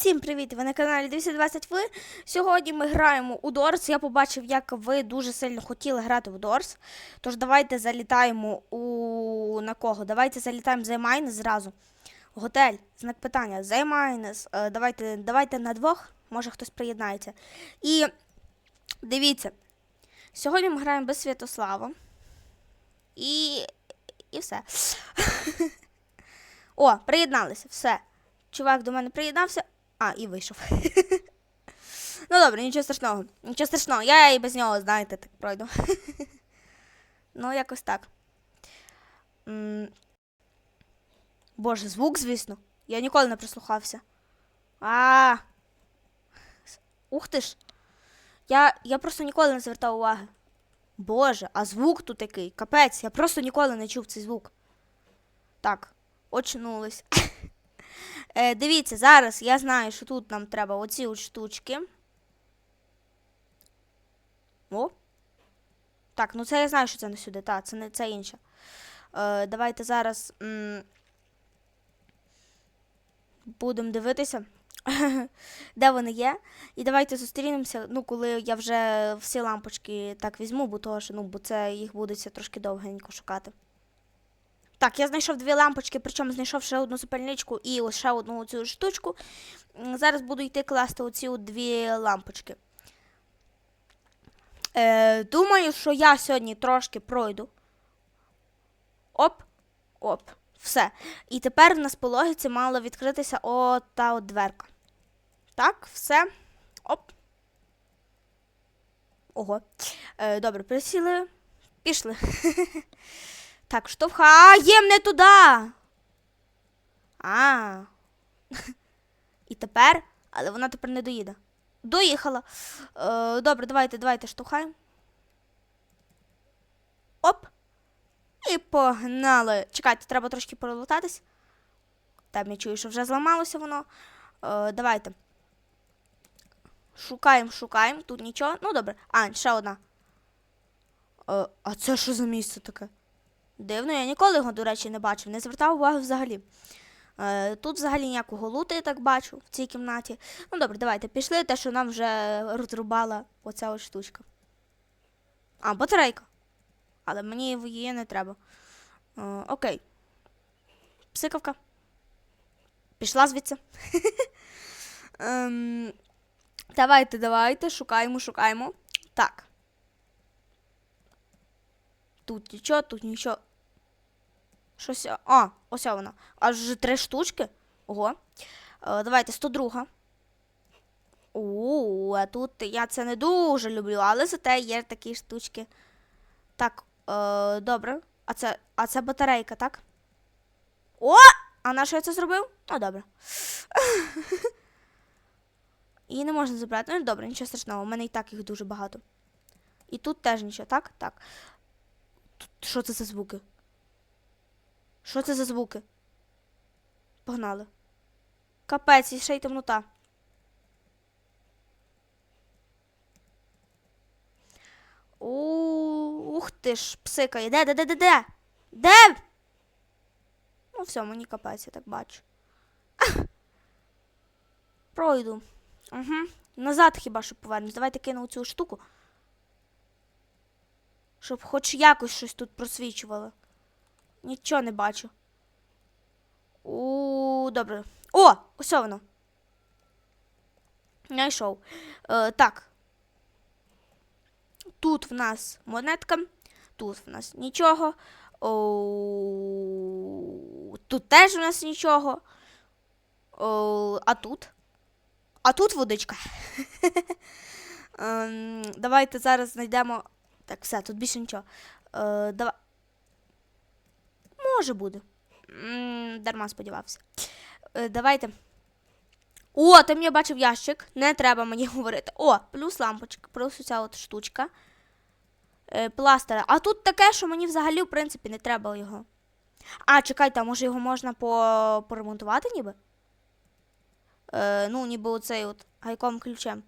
Всім привіт! Ви на каналі 220 ви. Сьогодні ми граємо у Дорс. Я побачив, як ви дуже сильно хотіли грати в Дорс. Тож давайте залітаємо у на кого? Давайте залітаємо за Майнес зразу. Готель, знак питання. За Майнес. Е, давайте, давайте на двох, може хтось приєднається. І дивіться. Сьогодні ми граємо без Святослава. І. І все. О, приєдналися, все. Чувак до мене приєднався. А, і вийшов. ну добре, нічого страшного. Нічого страшного. Я і без нього, знаєте, так пройду. ну, якось так. Боже, звук, звісно. Я ніколи не прислухався. А. Ух ти ж. Я, я просто ніколи не звертав уваги. Боже, а звук тут такий. Капець, я просто ніколи не чув цей звук. Так, очнулись. Е, дивіться, зараз я знаю, що тут нам треба оці от штучки. О. Так, ну це я знаю, що це не сюди. Так, це не це інше. Е, давайте зараз будемо дивитися, де вони є. І давайте зустрінемося, ну, коли я вже всі лампочки так візьму, бо того, що ну, бо це їх будеться трошки довгенько шукати. Так, я знайшов дві лампочки, причому знайшов ще одну запальничку і ще одну цю штучку. Зараз буду йти класти оці дві лампочки. Е, думаю, що я сьогодні трошки пройду. Оп, оп, все. І тепер в нас по логіці мала відкритися от та от дверка. Так, все. Оп. Ого. Е, добре, присіли. Пішли. Так, штовхаєм не туди. А. І тепер, але вона тепер не доїде. Доїхала. Е, добре, давайте, давайте штовхаємо. Оп. І погнали. Чекайте, треба трошки пролутатись. Там я чую, що вже зламалося воно. Е, давайте. Шукаємо, шукаємо. Тут нічого. Ну, добре. А, ще одна. Е, а це що за місце таке? Дивно, я ніколи його, до речі, не бачив, не звертав уваги взагалі. Е, тут взагалі ніякого луту я так бачу в цій кімнаті. Ну добре, давайте пішли, те, що нам вже розрубала оця ось штучка. А, батарейка. Але мені її не треба. Е, окей. Псикавка. Пішла звідси. ем, давайте, давайте, шукаємо, шукаємо. Так. Тут нічого, тут нічого. Щось. А, ось вона. Аж три штучки. Ого. Е, давайте 102. У, а тут я це не дуже люблю, але зате є такі штучки. Так, е, добре. А це, а це батарейка, так? О! А на що я це зробив? Ну, добре. Її не можна забрати. Ну, добре, нічого страшного, у мене і так їх дуже багато. І тут теж нічого, так? Так. Тут що це за звуки? Що це за звуки? Погнали. Капець, і ще й темнота. Ух ти ж, псикає. Де, де, де, де, де? Де? Ну, все, мені капець, я так бачу. Пройду. Угу. Назад хіба що повернусь. Давайте кину цю штуку. Щоб хоч якось щось тут просвічувало. Нічого не бачу. У, добре. О! Ось воно. Знайшов. Е, так. Тут в нас монетка. Тут в нас нічого. О, тут теж в нас нічого. О, а тут? А тут водичка. Ем, давайте зараз знайдемо. Так, все, тут більше нічого. Е, давай. Може буде. Дарма сподівався. Е, давайте. О, там я бачив ящик. Не треба мені говорити. О, плюс лампочка, плюс ця от штучка. Е, пластира. А тут таке, що мені взагалі, в принципі, не треба його. А, чекайте, а може його можна по... поремонтувати ніби? Е, ну, ніби оцей от гайковим ключем.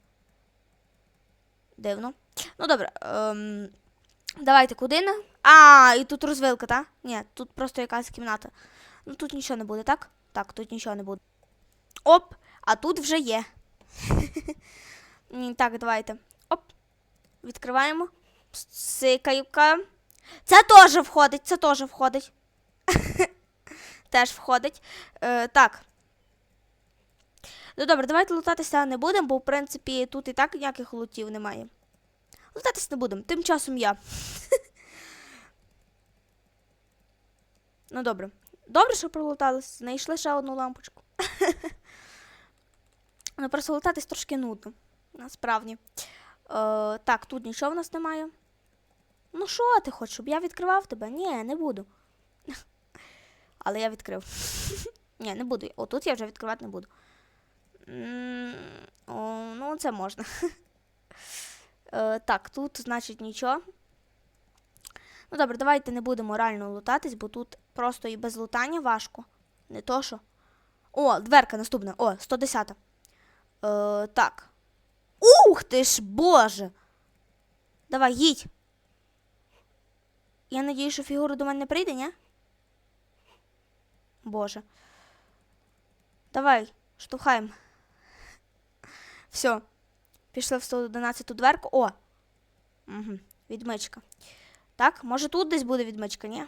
Дивно. Ну, добре. Ем, давайте куди? на- А, і тут розвилка, так? Ні, тут просто якась кімната. Ну тут нічого не буде, так? Так, тут нічого не буде. Оп! А тут вже є. Так, давайте. Оп. Відкриваємо. Сикаюка. Це теж входить, це теж входить. Теж входить. Е, так. Ну добре, давайте лутатися не будемо, бо в принципі тут і так ніяких лутів немає. Лутатись не будемо. Тим часом я. ну добре. Добре, що пролутались. Знайшли ще одну лампочку. ну просто лутатись трошки нудно. Насправді. Е, так, тут нічого в нас немає. Ну що ти хочеш, щоб я відкривав тебе? Ні, не буду. Але я відкрив. Ні, не буду. Отут я вже відкривати не буду. О, ну, це можна. Е, так, тут, значить, нічого. Ну добре, давайте не будемо реально лутатись, бо тут просто і без лутання важко. Не то що. О, дверка наступна. О, 110. Е, так. Ух ти ж, боже! Давай, їдь. Я надію, що фігура до мене не прийде, ні? Боже. Давай, штовхаємо. Все. Пішли в 111 дверку. О! Угу. Відмичка. Так, може тут десь буде відмичка, ні?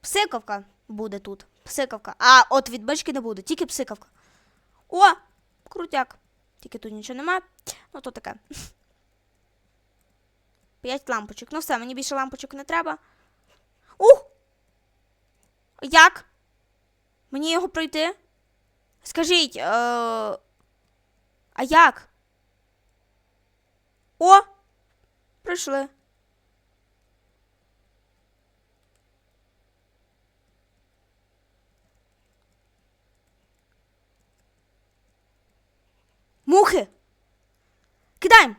Псиковка буде тут. Псиковка. А, от відмички не буде, тільки псиковка. О! Крутяк. Тільки тут нічого немає. Ну, то таке. П'ять лампочок. Ну все, мені більше лампочок не треба. Ух! Як? Мені його пройти? Скажіть, е... а як? О! Прийшли. Мухи! Кидаємо!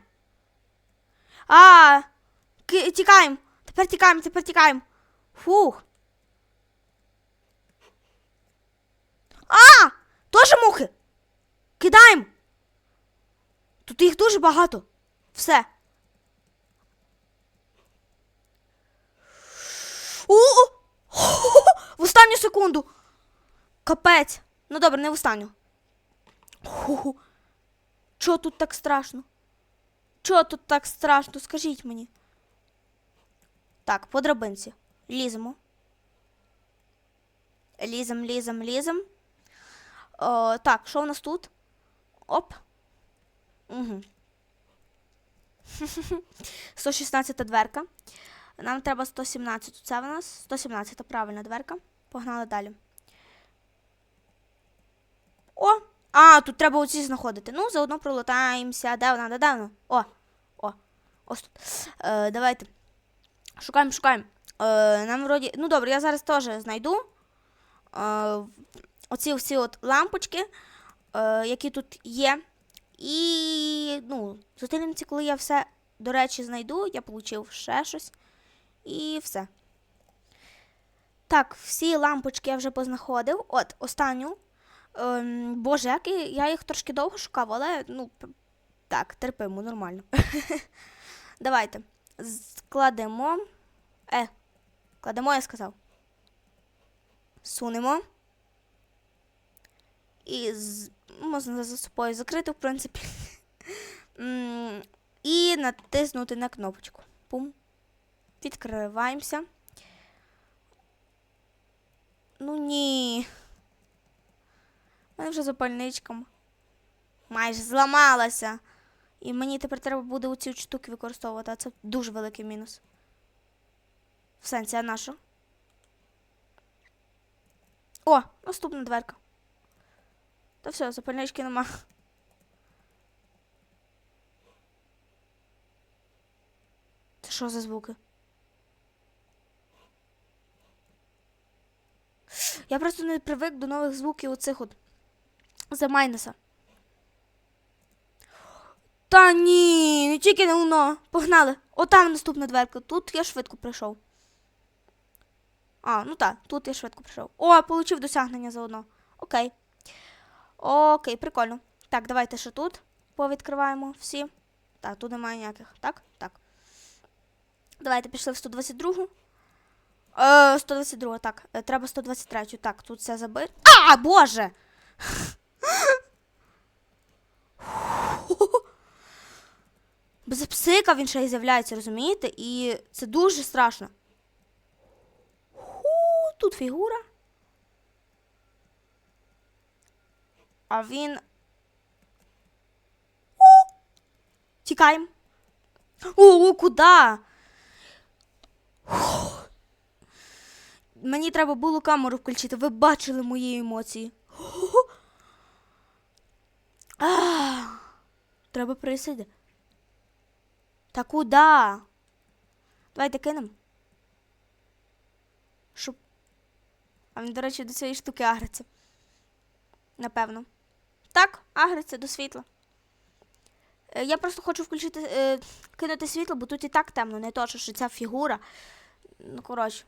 А, тікаємо! Тепер тікаємо, тепер тікаємо. Фух. А! Тоже мухи! Кидаємо! Тут їх дуже багато. Все. У! В останню секунду. Капець. Ну добре, не в останню. Чого тут так страшно? Чого тут так страшно? Скажіть мені. Так, по драбинці. Ліземо. Лізем, лізем, лізем. О, так, що у нас тут? Оп. Угу. 116 дверка. Нам треба 117. Це в нас 117 правильна дверка. Погнали далі. О! А, тут треба оці знаходити. Ну, заодно пролутаємося. Де вона? Де вона? О! О! Ось тут. Е, давайте. Шукаємо, шукаємо. Е, нам вроді. Ну добре, я зараз теж знайду. Е, оці всі от лампочки, е, які тут є. І, ну, зустрінемося, коли я все, до речі, знайду, я отримав ще щось. І все. Так, всі лампочки я вже познаходив. От, останню. Ем, боже, як я їх трошки довго шукав, але, ну, так, терпимо, нормально. Давайте. Складемо. Е, кладемо, я сказав. Сунемо. І можна за собою закрити, в принципі. І натиснути на кнопочку. Пум. Відкриваємося. Ну ні. У мене вже запальничка майже зламалася. І мені тепер треба буде оці штуки використовувати, а це дуже великий мінус. В сенсі, а наша? О, наступна дверка. Та все, запальнички нема. Це що за звуки? Я просто не привик до нових звуків оцих от за Майнеса. Та ні, не тільки не воно. Погнали. Отам наступна дверка. Тут я швидко прийшов. А, ну так, тут я швидко прийшов. О, получив досягнення заодно. Окей. Окей, прикольно. Так, давайте ще тут повідкриваємо всі. Так, тут немає ніяких. Так? Так. Давайте пішли в 122. Е, 122, так. Е, треба 123. Так, тут все забито. А, боже! Без псика він ще й з'являється, розумієте? І це дуже страшно. Ху, тут фігура. А він. О! Тікаємо. О, о, куди? Мені треба було камеру включити. Ви бачили мої емоції. А, Треба присиди. Та куди? Давайте кинемо. Щоб. А він, до речі, до цієї штуки агриться. Напевно. Так, агриться до світла. Е, Я просто хочу включити, е, кинути світло, бо тут і так темно, не то, що ця фігура. Ну, коротше.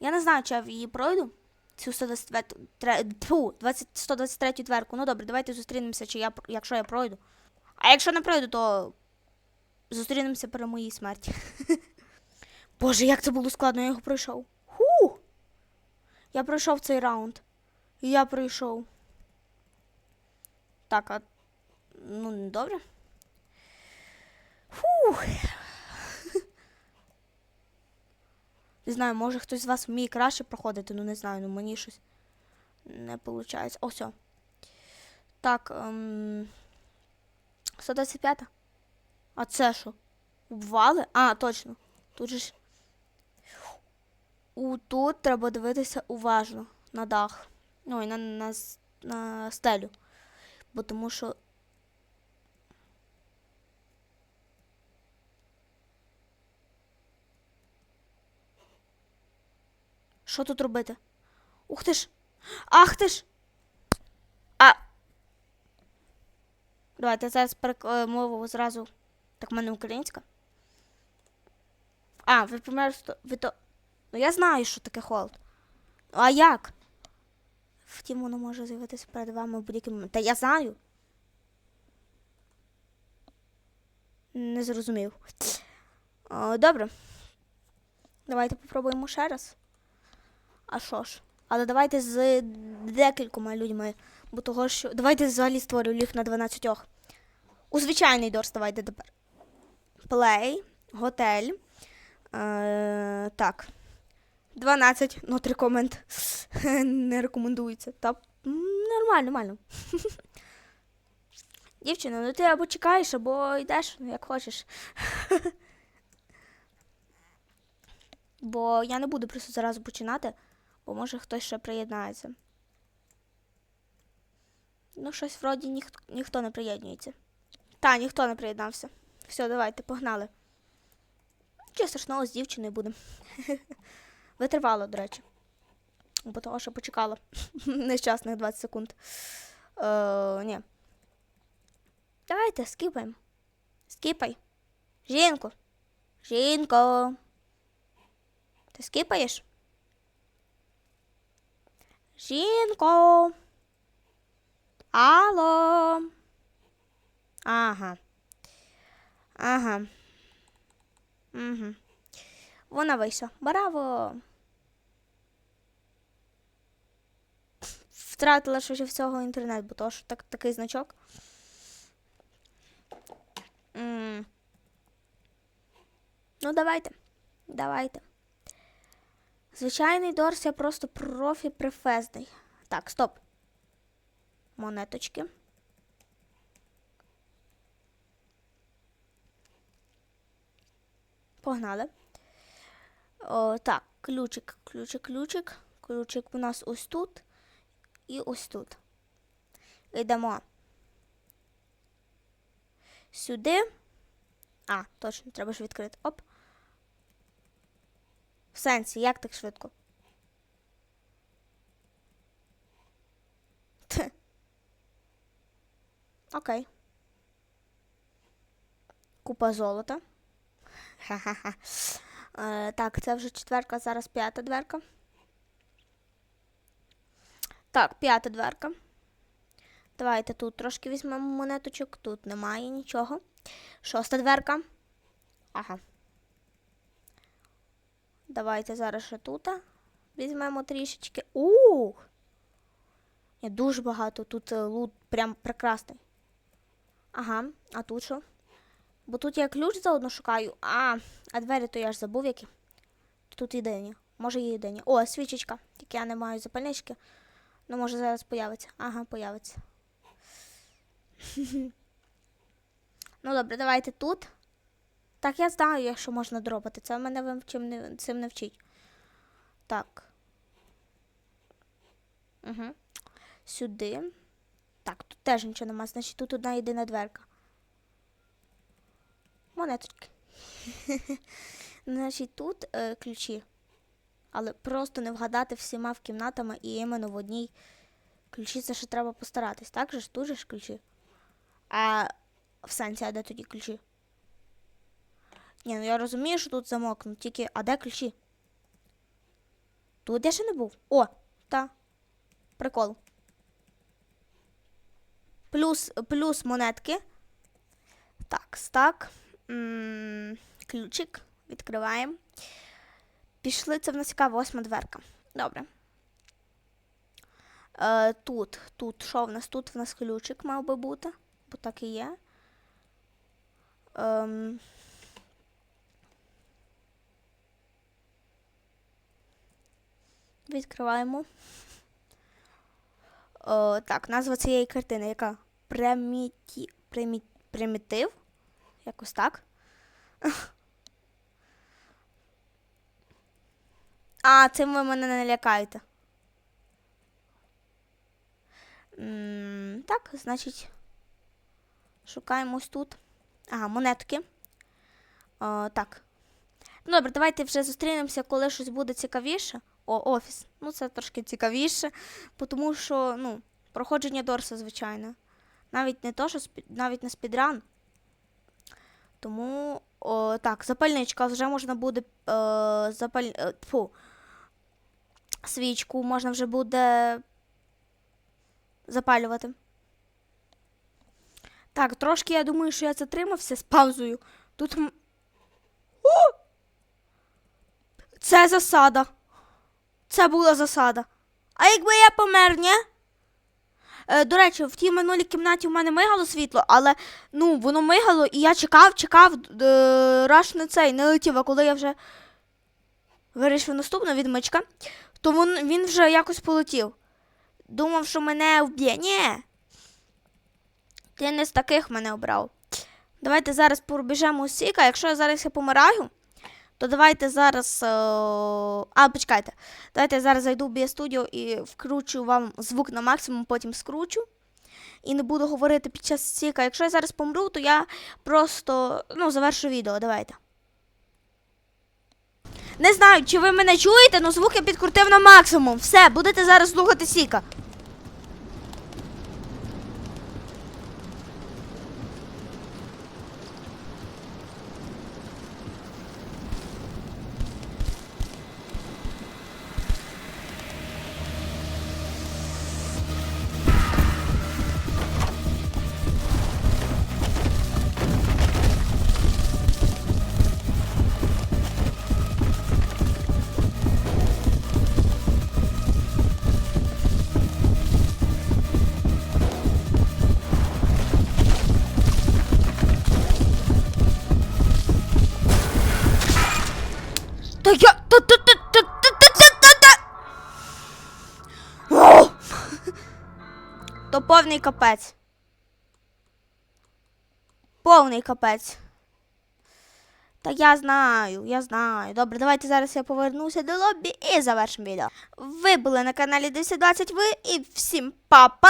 Я не знаю, чи я її пройду. Цю 123, тьфу, 20, 123 дверку. Ну добре, давайте зустрінемося, чи я, якщо я пройду. А якщо не пройду, то зустрінемося при моїй смерті. Боже, як це було складно, я його пройшов. Ху! Я пройшов цей раунд. Я пройшов. Так, а. Ну, не добре. Фух. Не знаю, може хтось з вас вміє краще проходити, ну не знаю, ну мені щось не виходить. О, все. Так. Ем... 125. А це що? Обвали? А, точно. Тут же ж. У тут треба дивитися уважно на дах. Ой, на, на, на стелю. Бо тому що. Що тут робити? Ух ти ж! Ах ти ж! А! Давайте зараз перемову зразу. Так, в мене українська. А, ви просто. Ви то. Ну я знаю, що таке холод. А як? Втім, воно може з'явитися перед вами в будь-який момент. Та я знаю. Не зрозумів. О, добре. Давайте попробуємо ще раз. А що ж? Але давайте з декількома людьми. Бо того, що. Давайте взагалі створю ліг на 12. У звичайний дорс давайте тепер. Плей, готель. Е, так. 12. Ну, три комент. Не рекомендується. Та нормально, нормально. Дівчина, ну ти або чекаєш, або йдеш, ну як хочеш. Бо я не буду просто зразу починати, бо може хтось ще приєднається. Ну, щось вроді ніхто, ніхто не приєднується. Та, ніхто не приєднався. Все, давайте, погнали. Нічого страшного з дівчиною будемо. Витривало, до речі. Бо того, що почекала. Нещасних 20 секунд. Е, ні. Давайте, скіпаємо. Скіпай. Жінку. Жінко. Ти скіпаєш? Жінко. Алло. Ага. Ага. Угу. Вона вийшла. Браво! Втратила швидше всього інтернет, бо то що так, такий значок. М. Ну, давайте. Давайте. Звичайний Дорс я просто профі префезний. Так, стоп. Монеточки. Погнали. О, так, ключик, ключик, ключик. Ключик у нас ось тут і ось тут. Йдемо сюди. А, точно, треба ж відкрити. Оп. В сенсі, як так швидко? Тх. Окей. Купа золота. Ха-ха-ха. Е, так, це вже четверка, зараз п'ята дверка. Так, п'ята дверка. Давайте тут трошки візьмемо монеточок. Тут немає нічого. Шоста дверка. Ага. Давайте зараз ще тут візьмемо трішечки. Ух! Є дуже багато. Тут е, лут прям прекрасний. Ага, а тут що? Бо тут я ключ заодно шукаю. А, а двері то я ж забув які. Тут єдині. Може є єдині. О, свічечка. Тільки я не маю запальнички. Ну, може зараз появиться. Ага, появиться. ну добре, давайте тут. Так, я знаю, якщо можна дропати. Це мене ви чим цим не вчить. Так. Угу. Сюди. Так, тут теж нічого нема, значить тут одна єдина дверка. Монеточки. Значить, тут е, ключі. Але просто не вгадати всіма в кімнатами і іменно в одній ключі це ще треба постаратись. Так же ж тут же ж ключі. А в сенсі, а де тоді ключі? Ні, ну я розумію, що тут замок, ну тільки, а де ключі? Тут я ще не був. О, та. Прикол. Плюс, плюс монетки. Так, стак. М, Ключик. Відкриваємо. Пішли, це в нас яка восьма дверка. Добре. Е, тут, тут, що в нас? Тут в нас ключик мав би бути, бо так і є. Ем, відкриваємо. О, так, назва цієї картини, яка? Приміті... Примі... Примітив? Якось так. А, цим ви мене не лякаєте. Так, значить. Шукаємо ось тут. Ага, монетки. О, так. Ну, добре, давайте вже зустрінемося, коли щось буде цікавіше. О, офіс. Ну, це трошки цікавіше, тому що, ну, проходження Дорса, звичайно. Навіть не то, що спі- навіть не спідран. Тому, о, так, запальничка вже можна буде. Е, запаль... е, тьфу, свічку можна вже буде запалювати. Так, трошки я думаю, що я затримався з паузою. Тут. О! Це засада. Це була засада. А якби я помер, ні? Е, до речі, в тій минулій кімнаті в мене мигало світло, але ну, воно мигало, і я чекав, чекав, е, раш не цей не летів, а коли я вже вирішив наступну відмичка, то він, він вже якось полетів. Думав, що мене вб'є. Ні. Ти не з таких мене обрав. Давайте зараз пробіжемо Сіка. Якщо я зараз я помираю, то давайте зараз. е, А, почекайте. Давайте я зараз зайду в BS Studio і вкручу вам звук на максимум, потім скручу. І не буду говорити під час Сіка. Якщо я зараз помру, то я просто ну, завершу відео. Давайте. Не знаю, чи ви мене чуєте, але звук я підкрутив на максимум. Все, будете зараз слухати Сіка. Повний капець. Повний капець. Та я знаю, я знаю. Добре, давайте зараз я повернуся до лобі і завершимо відео. Ви були на каналі 1020 ви і всім папа!